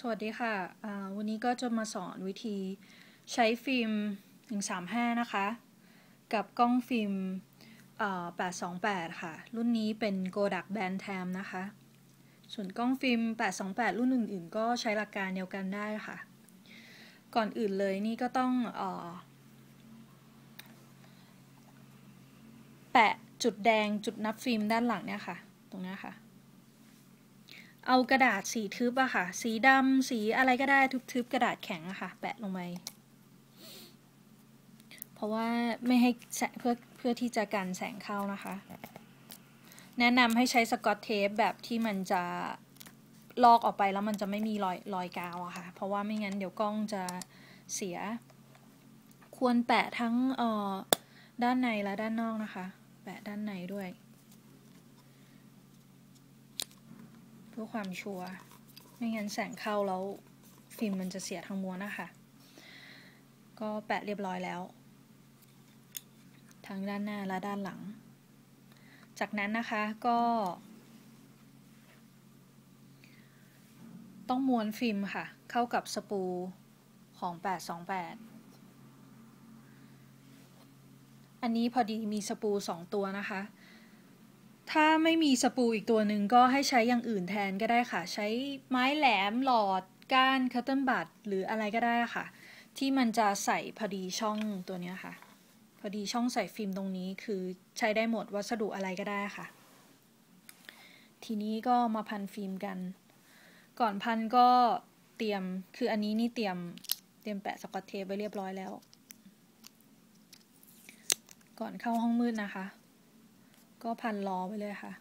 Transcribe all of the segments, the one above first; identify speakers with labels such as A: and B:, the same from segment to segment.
A: สวัสดีค่ะ วันนี้ก็จะมาสอนวิธีใช้ฟิล์ม 135 นะคะ กับกล้องฟิล์ม 828 ค่ะ รุ่นนี้เป็น Kodak Bantam นะคะ ส่วนกล้องฟิล์ม 828 รุ่นอื่นๆ ก็ใช้หลักการเดียวกันได้ค่ะ ก่อนอื่นเลยนี่ก็ต้องอแปะจุดแดงจุดนับฟิล์มด้านหลังเนี่ยค่ะ ตรงนี้ค่ะ เอากระดาษสีทึบอะค่ะ สีดำสีอะไรก็ได้ทึบๆกระดาษแข็งอะค่ะ แปะลงไปเพราะว่าไม่ให้เพื่อเพื่อที่จะกันแสงเข้านะคะ แนะนำให้ใช้สกอตเทปแบบที่มันจะลอกออกไปแล้วมันจะไม่มีรอยรอยกาวอะค่ะ เพราะว่าไม่งั้นเดี๋ยวกล้องจะเสีย ควรแปะทั้งเอ่อด้านในและด้านนอกนะคะ แปะด้านในด้วย พื่อความชัวร์ไม่งั้นแสงเข้าแล้วฟิล์มมันจะเสียทั้งม้วนนะคะ ก็แปะเรียบร้อยแล้ว ทั้งด้านหน้าและด้านหลัง จากนั้นนะคะก็ ต้องม้วนฟิล์มค่ะ เข้ากับสปูของ 828 อันนี้พอดีมีสปูสองตัวนะคะ ถ้าไม่มีสปูอีกตัวหนึ่งก็ให้ใช้อย่างอื่นแทนก็ได้ค่ะ ใช้ไม้แหลมหลอดก้านคัตเติลบัตหรืออะไรก็ได้ค่ะ ที่มันจะใส่พอดีช่องตัวนี้ค่ะ พอดีช่องใส่ฟิล์มตรงนี้คือใช้ได้หมดวัสดุอะไรก็ได้ค่ะ ทีนี้ก็มาพันฟิล์มกัน ก่อนพันก็เตรียมคืออันนี้นี่เตรียมเตรียมแปะสกอตเทปไว้เรียบร้อยแล้ว ก่อนเข้าห้องมืดนะคะ ก็พันล้อไปเลยค่ะ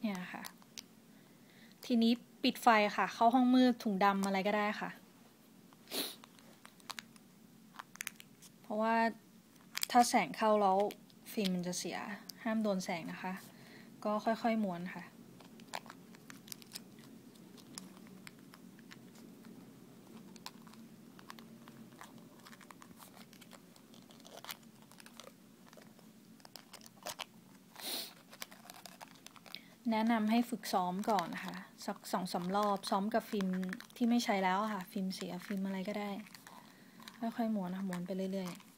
A: เนี่ยค่ะ ทีนี้ปิดไฟค่ะ เข้าห้องมืดถุงดำอะไรก็ได้ค่ะ เพราะว่าถ้าแสงเข้าแล้วฟิล์มมันจะเสียห้ามโดนแสงนะคะ ก็ค่อยๆม้วนค่ะ แนะนำให้ฝึกซ้อมก่อนนะคะสักสองสารอบซ้อมกับฟิล์มที่ไม่ใช้แล้วค่ะ ฟิล์มเสียฟิล์มอะไรก็ได้ ค่อยๆม้วนนะหมุนไปเรื่อยๆ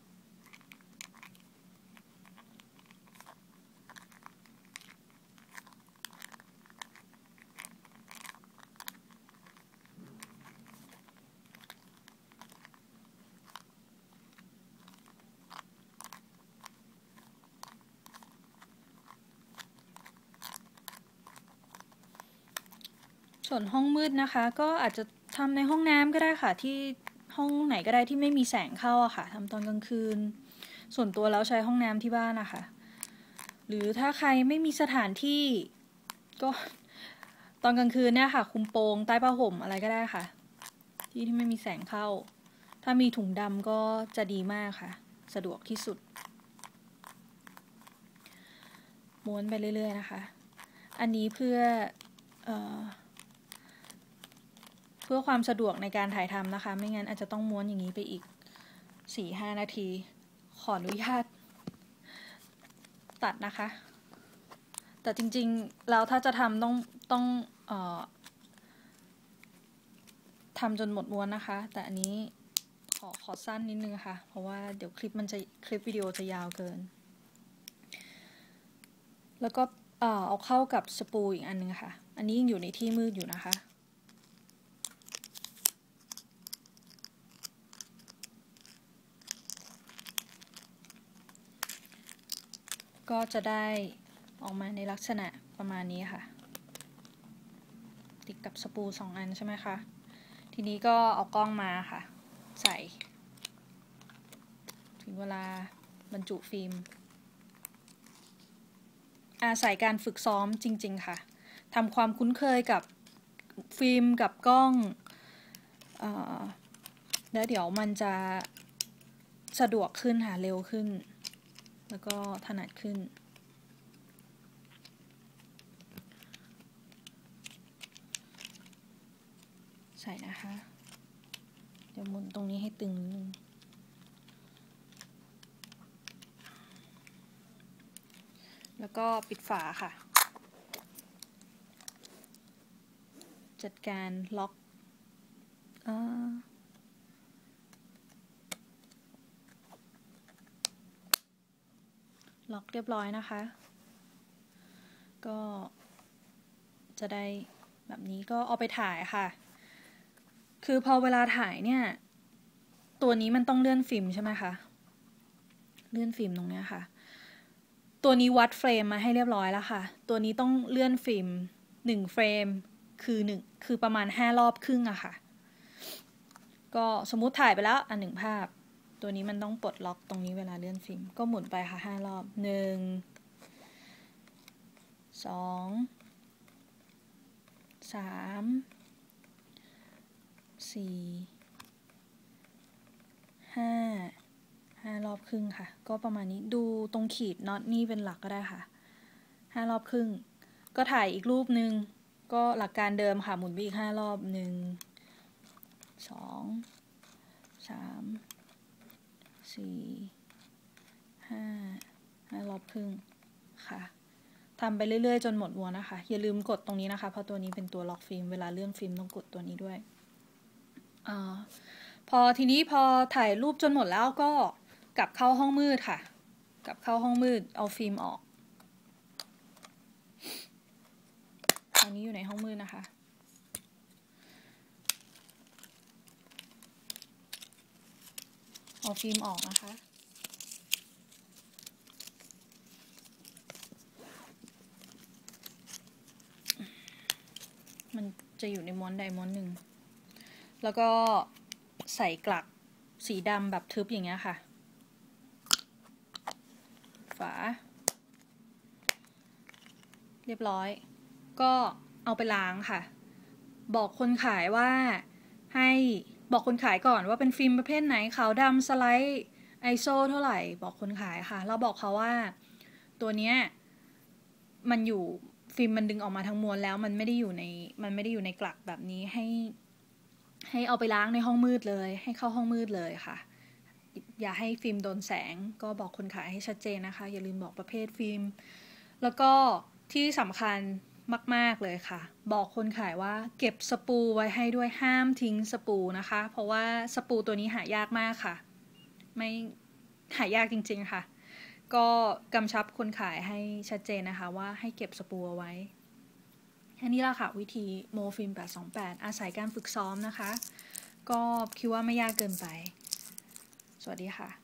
A: ส่วนห้องมืดนะคะ ก็อาจจะทำในห้องน้ำก็ได้ค่ะที่ห้องไหนก็ได้ที่ไม่มีแสงเข้าอะค่ะทำตอนกลางคืน ส่วนตัวแล้วใช้ห้องน้ำที่บ้านนะคะ หรือถ้าใครไม่มีสถานที่ ก็ตอนกลางคืนเนี่ยค่ะ คุมโปงใต้ผ้าห่มอะไรก็ได้ค่ะ ที่ที่ไม่มีแสงเข้า ถ้ามีถุงดำก็จะดีมากค่ะ สะดวกที่สุด ม้วนไปเรื่อย ๆ นะคะ อันนี้เพื่ออ เพื่อความสะดวกในการถ่ายทำนะคะ ไม่งั้นอาจจะต้องม้วนอย่างนี้ไปอีกสี่ห้านาที ขออนุญาต ตัดนะคะ แต่จริงๆแล้วถ้าจะทำต้องต้องเอ่อทำจนหมดม้วนนะคะ แต่อันนี้ขอขอสั้นนิดนึงค่ะ เพราะว่าเดี๋ยวคลิปมันจะคลิปวิดีโอจะยาวเกิน แล้วก็เอาเข้ากับสปูอีกอันนึงค่ะ อันนี้ยังอยู่ในที่มืดอยู่นะคะ ก็จะได้ออกมาในลักษณะประมาณนี้ค่ะ ติดกับสปูสองอันใช่ไหมคะ ทีนี้ก็เอากล้องมาค่ะ ใส่ ถึงเวลาบรรจุฟิล์ม อาศัยการฝึกซ้อมจริง ๆ ค่ะทำความคุ้นเคยกับฟิล์มกับกล้องอแล้วเดี๋ยวมันจะสะดวกขึ้นค่ะเร็วขึ้น แล้วก็ถนัดขึ้น ใส่นะคะ เดี๋ยวหมุนตรงนี้ให้ตึงนึงแล้วก็ปิดฝาค่ะ จัดการล็อกอ่า ล็อกเรียบร้อยนะคะ ก็ จะได้แบบนี้ก็เอาไปถ่ายค่ะ คือพอเวลาถ่ายเนี่ย ตัวนี้มันต้องเลื่อนฟิล์มใช่ไหมคะ เลื่อนฟิล์มตรงนี้ค่ะ ตัวนี้วัดเฟรมมาให้เรียบร้อยแล้วค่ะ ตัวนี้ต้องเลื่อนฟิล์มหนึ่งเฟรมคือหนึ่งคือประมาณห้ารอบครึ่งอะค่ะ ก็สมมุติถ่ายไปแล้วอันหนึ่งภาพ ตัวนี้มันต้องปลดล็อกตรงนี้เวลาเลื่อนฟิล์มก็หมุนไปค่ะห้ารอบหนึ่งสองสามสี่ห้าห้ารอบครึ่งค่ะ ก็ประมาณนี้ดูตรงขีดน็อตนี่เป็นหลักก็ได้ค่ะห้ารอบครึ่ง ก็ถ่ายอีกรูปหนึ่งก็หลักการเดิมค่ะ หมุนไปอีกห้ารอบหนึ่งสองสาม สี่ห้าห้ารอบครึ่งค่ะทำไปเรื่อยๆ จนหมดวนนะคะ อย่าลืมกดตรงนี้นะคะ เพราะตัวนี้เป็นตัวล็อกฟิล์ม เวลาเลื่อนฟิล์มต้องกดตัวนี้ด้วยอพอทีนี้พอถ่ายรูปจนหมดแล้วก็กลับเข้าห้องมืดค่ะ กลับเข้าห้องมืด เอาฟิล์มออก ตอนนี้อยู่ในห้องมืดนะคะ เอาฟิล์มออกนะคะ มันจะอยู่ในม้วนใดม้วนหนึ่ง แล้วก็ใส่กลักสีดำแบบทึบอย่างเงี้ยค่ะ ฝา เรียบร้อย ก็เอาไปล้างค่ะ บอกคนขายว่าให้ บอกคนขายก่อนว่าเป็นฟิล์มประเภทไหนขาวดำสไลด์ไอโซเท่าไหร่ บอกคนขายค่ะแล้วบอกเขาว่า ตัวเนี้ยมันอยู่ฟิล์มมันดึงออกมาทั้งมวลแล้วมันไม่ได้อยู่ในมันไม่ได้อยู่ในกลักแบบนี้ให้ ให้เอาไปล้างในห้องมืดเลย ให้เข้าห้องมืดเลยค่ะ อย่าให้ฟิล์มโดนแสง ก็บอกคนขายให้ชัดเจนนะคะ อย่าลืมบอกประเภทฟิล์ม แล้วก็ที่สำคัญ มาก ๆ เลยค่ะ บอกคนขายว่าเก็บสปูไว้ให้ด้วยห้ามทิ้งสปูนะคะ เพราะว่าสปูตัวนี้หายากมากค่ะ ไม่หายากจริง ๆ ค่ะ ก็กำชับคนขายให้ชัดเจนนะคะว่าให้เก็บสปูเอาไว้แค่นี้ละค่ะ วิธีโมฟิล์ม828 อาศัยการฝึกซ้อมนะคะ ก็คิดว่าไม่ยากเกินไป สวัสดีค่ะ